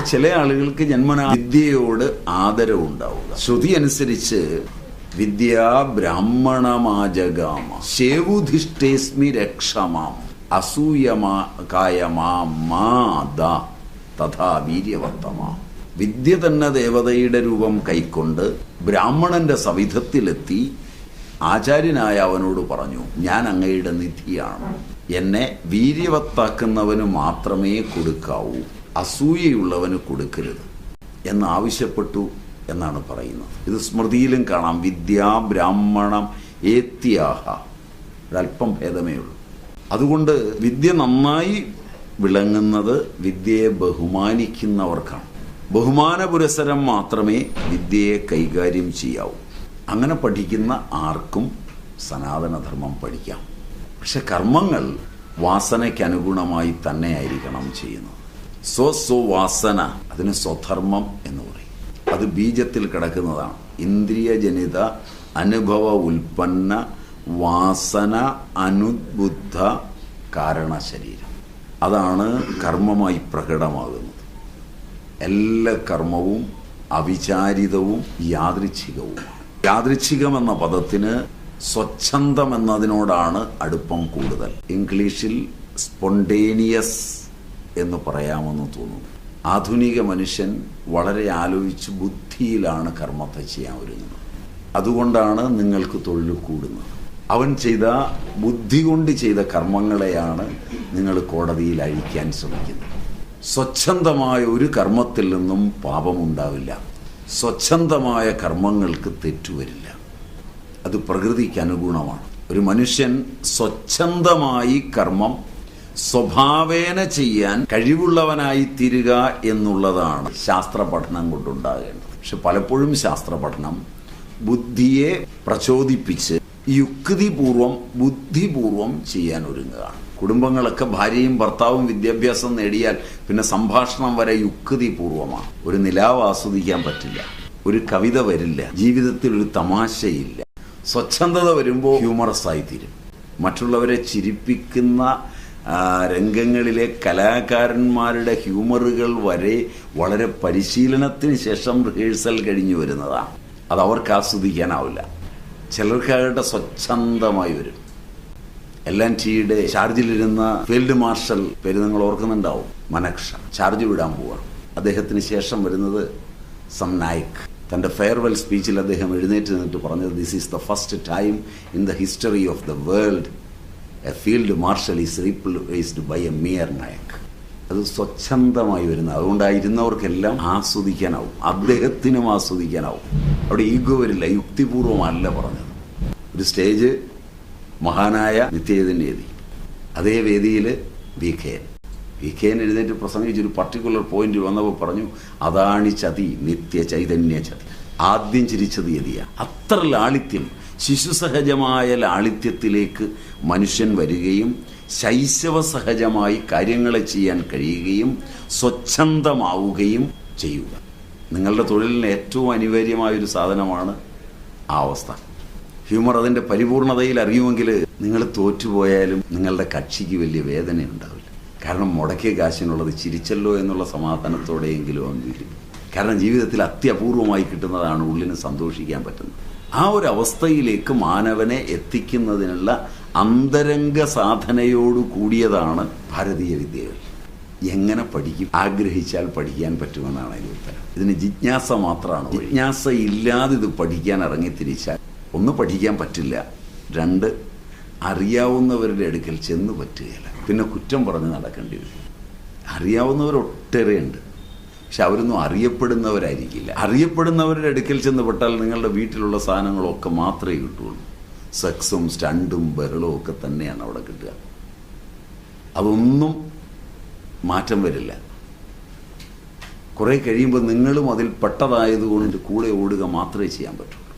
ചില ആളുകൾക്ക് ജന്മന വിദ്യയോട് ആദരവ് ഉണ്ടാവുക ശ്രുതി അനുസരിച്ച് വിദ്യ ബ്രാഹ്മണമാജഗാമ. ശേവുധിഷ്ഠേസ്മി രക്ഷമാം. അസൂയമാ കായമാ മാത തഥാ വീര്യവർത്തമാ. വിദ്യ തന്നെ ദേവതയുടെ രൂപം കൈക്കൊണ്ട് ബ്രാഹ്മണന്റെ സവിധത്തിലെത്തി ആചാര്യനായ അവനോട് പറഞ്ഞു ഞാൻ അങ്ങയുടെ നിധിയാണ്. എന്നെ വീര്യവത്താക്കുന്നവന് മാത്രമേ കൊടുക്കാവൂ. അസൂയയുള്ളവന് കൊടുക്കരുത് എന്നാവശ്യപ്പെട്ടു എന്നാണ് പറയുന്നത്. ഇത് സ്മൃതിയിലും കാണാം. വിദ്യാ ബ്രാഹ്മണം ഏത്യാഹ. ഒരല്പം ഭേദമേ ഉള്ളൂ. അതുകൊണ്ട് വിദ്യ നന്നായി വിളങ്ങുന്നത് വിദ്യയെ ബഹുമാനിക്കുന്നവർക്കാണ്. ബഹുമാന പുരസരം മാത്രമേ വിദ്യയെ കൈകാര്യം ചെയ്യാവൂ. അങ്ങനെ പഠിക്കുന്ന ആർക്കും സനാതനധർമ്മം പഠിക്കാം. പക്ഷെ കർമ്മങ്ങൾ വാസനയ്ക്കനുഗുണമായി തന്നെയായിരിക്കണം ചെയ്യുന്നത്. സ്വ സ്വവാസന അതിന് സ്വധർമ്മം എന്ന് പറയും. അത് ബീജത്തിൽ കിടക്കുന്നതാണ്. ഇന്ദ്രിയജനിത അനുഭവ ഉൽപ്പന്ന വാസന അനുദ്ബുദ്ധ കാരണ ശരീരം. അതാണ് കർമ്മമായി പ്രകടമാകുന്നത്. എല്ലാ കർമ്മവും അവിചാരിതവും യാദൃച്ഛികവുമാണ്. യാദൃച്ഛികം എന്ന പദത്തിന് സ്വച്ഛന്തം എന്നതിനോടാണ് അടുപ്പം കൂടുതൽ. ഇംഗ്ലീഷിൽ സ്പോണ്ടേനിയസ് എന്ന് പറയാമെന്ന് തോന്നുന്നു. ആധുനിക മനുഷ്യൻ വളരെ ആലോചിച്ച് ബുദ്ധിയിലാണ് കർമ്മത്തെ ചെയ്യാൻ ഒരുങ്ങുന്നത്. അതുകൊണ്ടാണ് നിങ്ങൾക്ക് തൊഴിൽ കൂടുന്നത്. അവൻ ചെയ്ത ബുദ്ധി കൊണ്ട് ചെയ്ത കർമ്മങ്ങളെയാണ് നിങ്ങൾ കോടതിയിൽ അഴിക്കാൻ ശ്രമിക്കുന്നത്. സ്വച്ഛന്തമായ ഒരു കർമ്മത്തിൽ നിന്നും പാപമുണ്ടാവില്ല. സ്വച്ഛന്തമായ കർമ്മങ്ങൾക്ക് തെറ്റുവരില്ല അത് പ്രകൃതിക്ക് അനുഗുണമാണ്. ഒരു മനുഷ്യൻ സ്വച്ഛന്തമായി കർമ്മം സ്വഭാവേന ചെയ്യാൻ കഴിവുള്ളവനായി തീരുക എന്നുള്ളതാണ് ശാസ്ത്ര പഠനം കൊണ്ടുണ്ടാകേണ്ടത്. പക്ഷെ പലപ്പോഴും ശാസ്ത്ര പഠനം ബുദ്ധിയെ പ്രചോദിപ്പിച്ച് യുക്തിപൂർവം ബുദ്ധിപൂർവം ചെയ്യാൻ ഒരുങ്ങുകയാണ് കുടുംബങ്ങളൊക്കെ ഭാര്യയും ഭർത്താവും വിദ്യാഭ്യാസം നേടിയാൽ പിന്നെ സംഭാഷണം വരെ യുക്തിപൂർവമാണ്. ഒരു നിലാവ് ആസ്വദിക്കാൻ പറ്റില്ല. ഒരു കവിത വരില്ല. ജീവിതത്തിൽ ഒരു തമാശയില്ല. സ്വച്ഛന്തത വരുമ്പോൾ ഹ്യൂമറസ് ആയിത്തീരും. മറ്റുള്ളവരെ ചിരിപ്പിക്കുന്ന രംഗങ്ങളിലെ കലാകാരന്മാരുടെ ഹ്യൂമറുകൾ വരെ വളരെ പരിശീലനത്തിന് ശേഷം റിഹേഴ്സൽ കഴിഞ്ഞു വരുന്നതാണ് അത് അവർക്ക് ആസ്വദിക്കാനാവില്ല. ചിലർക്കാകട്ടെ സ്വച്ഛന്തമായി വരും. എൽ എൻ ടിയുടെ ചാർജിലിരുന്ന ഫീൽഡ് മാർഷൽ പേര് നിങ്ങൾ ഓർക്കുന്നുണ്ടാവും. മനക്ഷ ചാർജ് വിടാൻ പോവാണ്. അദ്ദേഹത്തിന് ശേഷം വരുന്നത് സം നായിക്. തന്റെ ഫെയർവെൽ സ്പീച്ചിൽ അദ്ദേഹം എഴുന്നേറ്റ് നിന്നിട്ട് പറഞ്ഞത് this is the first time in the history of the world a field marshal is replaced by a mere naik അത് സ്വച്ഛന്തമായി വരുന്നത് അതുകൊണ്ടായിരുന്നവർക്കെല്ലാം ആസ്വദിക്കാനാവും. അദ്ദേഹത്തിനും ആസ്വദിക്കാനാവും. അവിടെ ഈഗോ വരില്ല യുക്തിപൂർവമല്ല പറഞ്ഞത്. ഒരു സ്റ്റേജ് മഹാനായ നിത്യചൈതന്യതി അതേ വേദിയിൽ V K N. V K N എഴുന്നേറ്റ് പ്രസംഗിച്ച് ഒരു പർട്ടിക്കുലർ പോയിന്റ് വന്നപ്പോൾ പറഞ്ഞു അതാണ് ചതി നിത്യ ചൈതന്യ ചതി ആദ്യം ചിരിച്ചത് യതിയാണ് അത്ര ലാളിത്യം ശിശുസഹജമായ ലാളിത്യത്തിലേക്ക് മനുഷ്യൻ വരികയും ശൈശവ സഹജമായി കാര്യങ്ങളെ ചെയ്യാൻ കഴിയുകയും സ്വച്ഛന്തമാവുകയും ചെയ്യുക. നിങ്ങളുടെ തൊഴിലിന് ഏറ്റവും അനിവാര്യമായ ഒരു സാധനമാണ് ആ അവസ്ഥ. ഹ്യൂമർ അതിന്റെ പരിപൂർണതയിൽ അറിയുമെങ്കിൽ നിങ്ങൾ തോറ്റുപോയാലും നിങ്ങളുടെ കക്ഷിക്ക് വലിയ വേദന ഉണ്ടാവില്ല കാരണം മുടക്കിയ കാശിനുള്ളത് ചിരിച്ചല്ലോ എന്നുള്ള സമാധാനത്തോടെയെങ്കിലും അവൻ വീഴും കാരണം ജീവിതത്തിൽ അത്യപൂർവമായി കിട്ടുന്നതാണ് ഉള്ളിന് സന്തോഷിക്കാൻ പറ്റുന്നത്. ആ ഒരു അവസ്ഥയിലേക്ക് മാനവനെ എത്തിക്കുന്നതിനുള്ള അന്തരംഗ സാധനയോട് കൂടിയതാണ് ഭാരതീയ വിദ്യകൾ. എങ്ങനെ പഠിക്കും? ആഗ്രഹിച്ചാൽ പഠിക്കാൻ പറ്റുമെന്നാണ് അതിന് ഉത്തരം. ഇതിന് ജിജ്ഞാസ മാത്രമാണ്. ജിജ്ഞാസ ഇല്ലാതെ ഇത് പഠിക്കാൻ ഇറങ്ങി ഇറങ്ങിത്തിരിച്ചാൽ ഒന്ന് പഠിക്കാൻ പറ്റില്ല. രണ്ട് അറിയാവുന്നവരുടെ അടുക്കൽ ചെന്ന് പറ്റുകയില്ല. പിന്നെ കുറ്റം പറഞ്ഞ് നടക്കേണ്ടി വരും. അറിയാവുന്നവർ ഒട്ടേറെയുണ്ട് പക്ഷെ അവരൊന്നും അറിയപ്പെടുന്നവരായിരിക്കില്ല. അറിയപ്പെടുന്നവരുടെ അടുക്കൽ ചെന്ന് പെട്ടാൽ നിങ്ങളുടെ വീട്ടിലുള്ള സാധനങ്ങളൊക്കെ മാത്രമേ കിട്ടുള്ളൂ സെക്സും സ്റ്റണ്ടും ബഹളവും ഒക്കെ തന്നെയാണ് അവിടെ കിട്ടുക. അതൊന്നും മാറ്റം വരില്ല. കുറെ കഴിയുമ്പോൾ നിങ്ങളും അതിൽ പെട്ടതായതുകൊണ്ട് കൂടെ ഓടുക മാത്രമേ ചെയ്യാൻ പറ്റുള്ളൂ.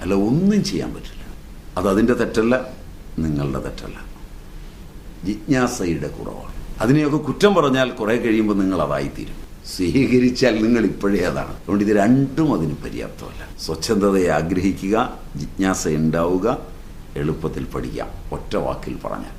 അല്ല ഒന്നും ചെയ്യാൻ പറ്റില്ല. അത് അതിന്റെ തെറ്റല്ല നിങ്ങളുടെ തെറ്റല്ല. ജിജ്ഞാസയുടെ കുറവാണ്. അതിനെയൊക്കെ കുറ്റം പറഞ്ഞാൽ കുറെ കഴിയുമ്പോൾ നിങ്ങൾ അതായിത്തീരും. സ്വീകരിച്ചാൽ നിങ്ങൾ ഇപ്പോഴേ അതാണ്. അതുകൊണ്ട് ഇത് രണ്ടും അതിന് പര്യാപ്തമല്ല. സ്വച്ഛന്തതയെ ആഗ്രഹിക്കുക ജിജ്ഞാസ ഉണ്ടാവുക എളുപ്പത്തിൽ പഠിക്കാം. ഒറ്റ വാക്കിൽ പറഞ്ഞാൽ.